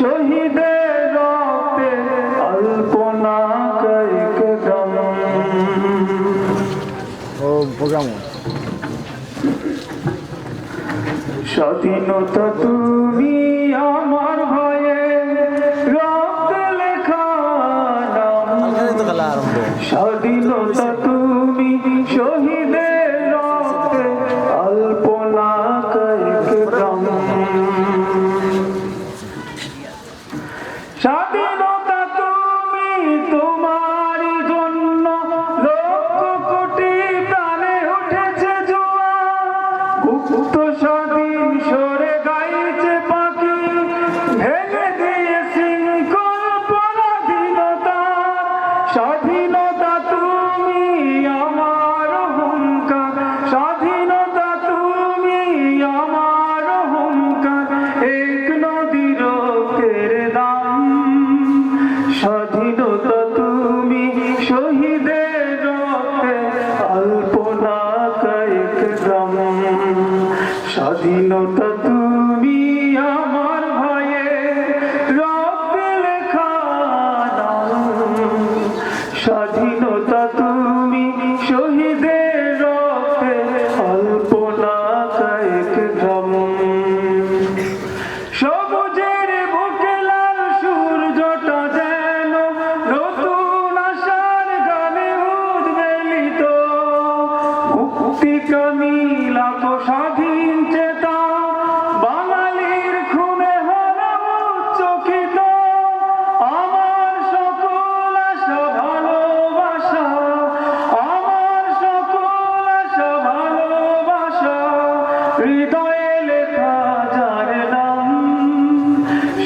শহীদের রক্তে স্বাধীনতা তুমি আমার ভয়ে রক্ত লেখা স্বাধীনতা তুমি শহীদ তুমি স্বাধীনতা তুমি আমার ভয়ে রক্তে লেখা স্বাধীনতা তুমি শহীদের গ্রাম সবুজের সূর্যটা যেন মুক্তিকামী লাখ স্বাধীন হৃদয়ে লেখা যার নাম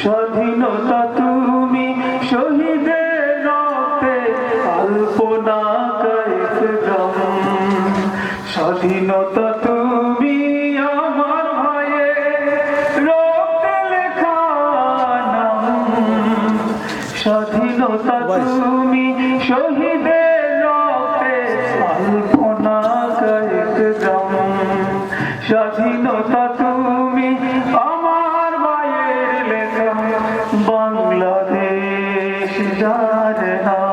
স্বাধীনতা তুমি শহীদের রক্তে আলপনা কয়েক গ্রাম। স্বাধীনতা তুমি আমার ভয়ে রক্তে লেখা নাম স্বাধীনতা তুমি শহীদের স্বাধীনতা তুমি আমার মায়ের লেখা। বাংলাদেশ যার না